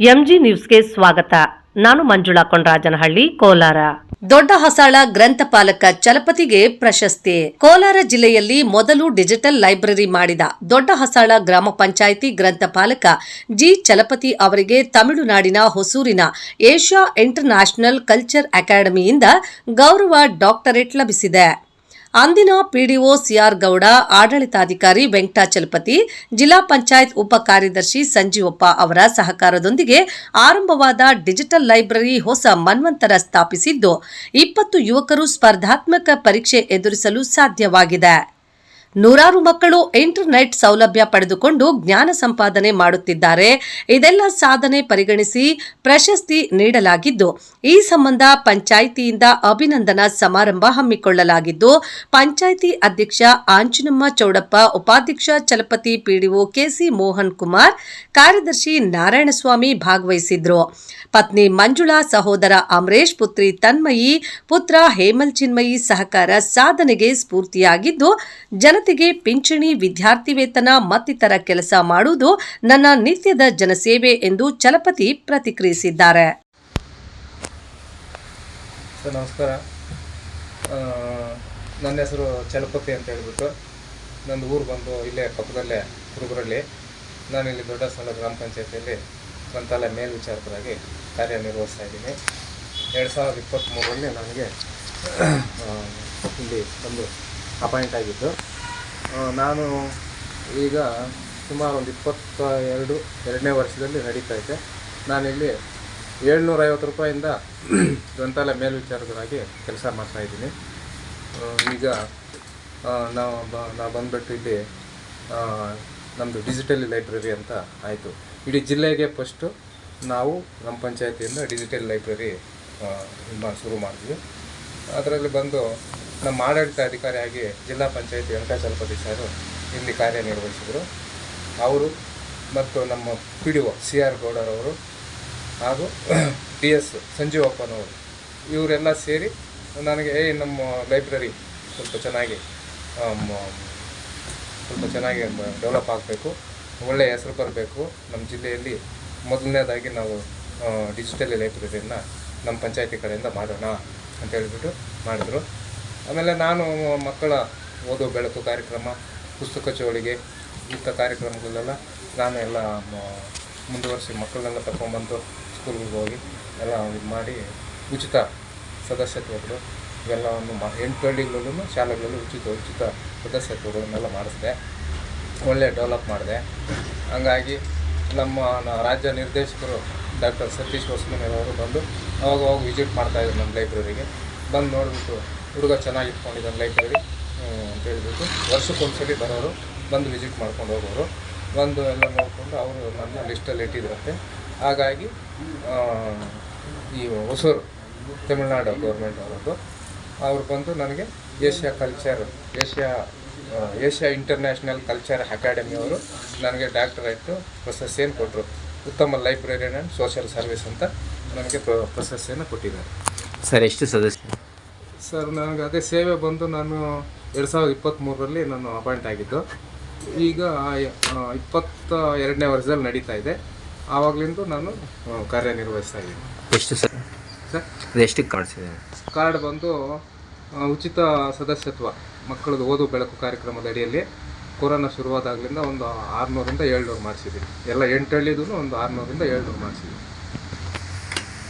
MG ನ್ಯೂಸ್ಗೆ ಸ್ವಾಗತ. ನಾನು ಮಂಜುಳಾ ಕೊಂಡರಾಜನಹಳ್ಳಿ, ಕೋಲಾರ. ದೊಡ್ಡ ಹೊಸಾಳ ಗ್ರಂಥಪಾಲಕ ಚಲಪತಿಗೆ ಪ್ರಶಸ್ತಿ. ಕೋಲಾರ ಜಿಲ್ಲೆಯಲ್ಲಿ ಮೊದಲು ಡಿಜಿಟಲ್ ಲೈಬ್ರರಿ ಮಾಡಿದ ದೊಡ್ಡ ಹೊಸಾಳ ಗ್ರಾಮ ಪಂಚಾಯಿತಿ ಗ್ರಂಥಪಾಲಕ ಜಿ ಚಲಪತಿ ಅವರಿಗೆ ತಮಿಳುನಾಡಿನ ಹೊಸೂರಿನ ಏಷ್ಯಾ ಇಂಟರ್ನ್ಯಾಷನಲ್ ಕಲ್ಚರ್ ಅಕಾಡೆಮಿಯಿಂದ ಗೌರವ ಡಾಕ್ಟರೇಟ್ ಲಭಿಸಿದೆ. ಅಂದಿನ ಪಿಡಿಒ ಸಿಆರ್ ಗೌಡ, ಆಡಳಿತಾಧಿಕಾರಿ ವೆಂಕಟಾಚಲಪತಿ, ಜಿಲ್ಲಾ ಪಂಚಾಯತ್ ಉಪ ಕಾರ್ಯದರ್ಶಿ ಸಂಜೀವಪ್ಪ ಅವರ ಸಹಕಾರದೊಂದಿಗೆ ಆರಂಭವಾದ ಡಿಜಿಟಲ್ ಲೈಬ್ರರಿ ಹೊಸ ಮನ್ವಂತರ ಸ್ಥಾಪಿಸಿದ್ದು, ಇಪ್ಪತ್ತು ಯುವಕರು ಸ್ಪರ್ಧಾತ್ಮಕ ಪರೀಕ್ಷೆ ಎದುರಿಸಲು ಸಾಧ್ಯವಾಗಿದೆ. ನೂರಾರು ಮಕ್ಕಳು ಇಂಟರ್ನೆಟ್ ಸೌಲಭ್ಯ ಪಡೆದುಕೊಂಡು ಜ್ಞಾನ ಸಂಪಾದನೆ ಮಾಡುತ್ತಿದ್ದಾರೆ. ಇದೆಲ್ಲ ಸಾಧನೆ ಪರಿಗಣಿಸಿ ಪ್ರಶಸ್ತಿ ನೀಡಲಾಗಿದ್ದು, ಈ ಸಂಬಂಧ ಪಂಚಾಯಿತಿಯಿಂದ ಅಭಿನಂದನಾ ಸಮಾರಂಭ ಹಮ್ಮಿಕೊಳ್ಳಲಾಗಿದ್ದು, ಪಂಚಾಯಿತಿ ಅಧ್ಯಕ್ಷ ಆಂಜನಮ್ಮ ಚೌಡಪ್ಪ, ಉಪಾಧ್ಯಕ್ಷ Chalapathi PDO K C Mohan Kumar, ಕಾರ್ಯದರ್ಶಿ ನಾರಾಯಣಸ್ವಾಮಿ ಭಾಗವಹಿಸಿದ್ರು. ಪತ್ನಿ ಮಂಜುಳಾ ಸಹೋದರ ಅಮರೇಶ್, ಪುತ್ರಿ ತನ್ಮಯಿ, ಪುತ್ರ ಹೇಮಲ್ ಚಿನ್ಮಯಿ ಸಹಕಾರ ಸಾಧನೆಗೆ ಸ್ಫೂರ್ತಿಯಾಗಿದ್ದು ಜನತೆಗೆ ಪಿಂಚಣಿ, ವಿದ್ಯಾರ್ಥಿ ವೇತನ, ಮತ್ತಿತರ ಕೆಲಸ ಮಾಡುವುದು ನನ್ನ ನಿತ್ಯದ ಜನಸೇವೆ ಎಂದು ಚಲಪತಿ ಪ್ರತಿಕ್ರಿಯಿಸಿದ್ದಾರೆ. ಸರ್, ನಮಸ್ಕಾರ. ನನ್ನ ಹೆಸರು ಚಲಪತಿ ಅಂತ ಹೇಳ್ಬಿಟ್ಟು ನನ್ನ ಊರು ಬಂದು ಇಲ್ಲೇ ಪಕ್ಕದಲ್ಲೇ ನಾನು ಇಲ್ಲಿ ದೊಡ್ಡ ಸ್ಥಳ ಗ್ರಾಮ ಪಂಚಾಯತಿಯಲ್ಲಿ ಗ್ರಂಥಾಲಯ ಮೇಲ್ವಿಚಾರಕರಾಗಿ ಕಾರ್ಯನಿರ್ವಹಿಸ್ತಾ ಇದ್ದೀನಿ. ಎರಡು ಸಾವಿರದ ಇಪ್ಪತ್ತ್ಮೂರರಲ್ಲಿ ನನಗೆ ಇಲ್ಲಿ ಬಂದು ಅಪಾಯಿಂಟ್ ಆಗಿದ್ದು. ನಾನು ಈಗ ಸುಮಾರು ಒಂದು ಇಪ್ಪತ್ತ ಎರಡು ಎರಡನೇ ವರ್ಷದಲ್ಲಿ ನಡೀತಾ ಇದೆ. ನಾನಿಲ್ಲಿ ಏಳ್ನೂರ ಐವತ್ತು ರೂಪಾಯಿಂದ ಗ್ರಂಥಾಲಯ ಮೇಲ್ವಿಚಾರಕರಾಗಿ ಕೆಲಸ ಮಾಡ್ತಾ ಇದ್ದೀನಿ. ಈಗ ನಾವು ಬ, ನಾವು ಬಂದುಬಿಟ್ಟು ಇಲ್ಲಿ ನಮ್ಮದು ಡಿಜಿಟಲ್ ಲೈಬ್ರರಿ ಅಂತ ಆಯಿತು. ಇಡೀ ಜಿಲ್ಲೆಗೆ ಫಸ್ಟು ನಾವು ನಮ್ಮ ಪಂಚಾಯತಿಯಿಂದ ಡಿಜಿಟಲ್ ಲೈಬ್ರರಿ ಶುರು ಮಾಡಿದ್ವಿ ಅದರಲ್ಲಿ ಬಂದು ನಮ್ಮ ಆಡಳಿತಾಧಿಕಾರಿಯಾಗಿ ಜಿಲ್ಲಾ ಪಂಚಾಯತಿ ವೆಂಕಟಾಚಲಪತಿ ಸರ್ ಇಲ್ಲಿ ಕಾರ್ಯನಿರ್ವಹಿಸಿದರು. ಅವರು ಮತ್ತು ನಮ್ಮ P D O C R ಗೌಡರವರು ಹಾಗೂ ಡಿ ಎಸ್ ಸಂಜೀವಪ್ಪನವರು ಇವರೆಲ್ಲ ಸೇರಿ ನನಗೆ ನಮ್ಮ ಲೈಬ್ರರಿ ಸ್ವಲ್ಪ ಚೆನ್ನಾಗಿ ಸ್ವಲ್ಪ ಚೆನ್ನಾಗಿ ಡೆವಲಪ್ ಆಗಬೇಕು. ಒಳ್ಳೆಯ ಹೆಸರು ಬರಬೇಕು. ನಮ್ಮ ಜಿಲ್ಲೆಯಲ್ಲಿ ಮೊದಲನೇದಾಗಿ ನಾವು ಡಿಜಿಟಲ್ ಲೈಬ್ರರಿಯನ್ನು ನಮ್ಮ ಪಂಚಾಯತಿ ಕಡೆಯಿಂದ ಮಾಡೋಣ ಅಂತ ಹೇಳಿಬಿಟ್ಟು ಮಾಡಿದ್ರು. ಆಮೇಲೆ ನಾನು ಮಕ್ಕಳ ಓದೋ ಬೆಳಕು ಕಾರ್ಯಕ್ರಮ, ಪುಸ್ತಕ ಚೋಳಿಗೆ ಇಂಥ ಕಾರ್ಯಕ್ರಮಗಳೆಲ್ಲ ನಾನು ಎಲ್ಲ ಮುಂದುವರಿಸಿ ಮಕ್ಕಳನ್ನೆಲ್ಲ ತಗೊಂಬಂದು ಸ್ಕೂಲ್ಗೆ ಹೋಗಿ ಎಲ್ಲ ಇದು ಮಾಡಿ ಉಚಿತ ಸದಸ್ಯತ್ವಗಳು ಇವೆಲ್ಲವನ್ನು ಮಾ ಎಂಟು ಹಳ್ಳಿಗಳಲ್ಲೂ ಶಾಲೆಗಳಲ್ಲೂ ಉಚಿತ ಉಚಿತ ಸದಸ್ಯತ್ವಗಳನ್ನೆಲ್ಲ ಮಾಡಿಸಿದೆ. ಒಳ್ಳೆ ಡೆವಲಪ್ ಮಾಡಿದೆ. ಹಂಗಾಗಿ ನಮ್ಮ ರಾಜ್ಯ ನಿರ್ದೇಶಕರು ಡಾಕ್ಟರ್ ಸತೀಶ್ ಹೊಸಮನೆಯವರು ಬಂದು ಅವಾಗ ಅವಾಗ ವಿಸಿಟ್ ಮಾಡ್ತಾಯಿದ್ರು ನಮ್ಮ ಲೈಬ್ರರಿಗೆ. ಬಂದು ನೋಡಿಬಿಟ್ಟು ಹುಡುಗ ಚೆನ್ನಾಗಿ ಇಟ್ಕೊಂಡಿದ್ದಾನೆ ಲೈಬ್ರರಿ ಅಂತ ಹೇಳಿಬಿಟ್ಟು ವರ್ಷಕ್ಕೊಂದ್ಸಲಿ ಬರೋರು ಬಂದು ವಿಸಿಟ್ ಮಾಡ್ಕೊಂಡು ಹೋಗೋರು. ಬಂದು ಎಲ್ಲ ನೋಡಿಕೊಂಡು ಅವರು ನನ್ನ ಲಿಸ್ಟಲ್ಲಿ ಇಟ್ಟಿದ್ರಂತೆ. ಹಾಗಾಗಿ ಈ ಹೊಸೂರು, ತಮಿಳ್ನಾಡು ಗೌರ್ಮೆಂಟ್ ಅವರದ್ದು. ಅವ್ರು ಬಂದು ನನಗೆ Asia culture Asia Asia international culture academy ಅವರು ನನಗೆ ಡಾಕ್ಟರೇಟು ಪ್ರಶಸ್ತಿಯನ್ನು ಕೊಟ್ಟರು ಉತ್ತಮ ಲೈಬ್ರರಿಯನ್ ಆ್ಯಂಡ್ ಸೋಷಿಯಲ್ ಸರ್ವಿಸ್ ಅಂತ ನನಗೆ ಪ್ರ- ಪ್ರಶಸ್ತಿಯನ್ನು ಕೊಟ್ಟಿದ್ದಾರೆ. ಸರ್, ಎಷ್ಟು ಸದಸ್ಯರು? ಸರ್ ನನಗೆ ಅದೇ ಸೇವೆ ಬಂದು ನಾನು ಎರಡು ಸಾವಿರದ ಇಪ್ಪತ್ತ್ಮೂರರಲ್ಲಿ ನಾನು ಅಪಾಯಿಂಟ್ ಆಗಿದ್ದು. ಈಗ ಇಪ್ಪತ್ತ ಎರಡನೇ ವರ್ಷದಲ್ಲಿ ನಡೀತಾ ಇದೆ. ಆವಾಗಲಿಂದ ನಾನು ಕಾರ್ಯನಿರ್ವಹಿಸ್ತಾ ಇದ್ದೀನಿ. ಎಷ್ಟು ಸರ್? ಸರ್? ಎಷ್ಟು ಕಾಣಿಸಿದೆ ಕಾರ್ಡ್ ಬಂದು ಉಚಿತ ಸದಸ್ಯತ್ವ ಮಕ್ಕಳದ್ದು ಓದು ಬೆಳಕು ಕಾರ್ಯಕ್ರಮದ ಅಡಿಯಲ್ಲಿ. ಕೊರೋನಾ ಶುರುವಾದಾಗಲಿಂದ ಒಂದು ಆರುನೂರಿಂದ ಏಳ್ನೂರು ಮಾಡಿಸಿದ್ದೀನಿ ಎಲ್ಲ ಎಂಟು ಹಳ್ಳಿದೂ ಒಂದು ಆರುನೂರಿಂದ ಏಳ್ನೂರು ಮಾಡಿಸಿದ್ದೀನಿ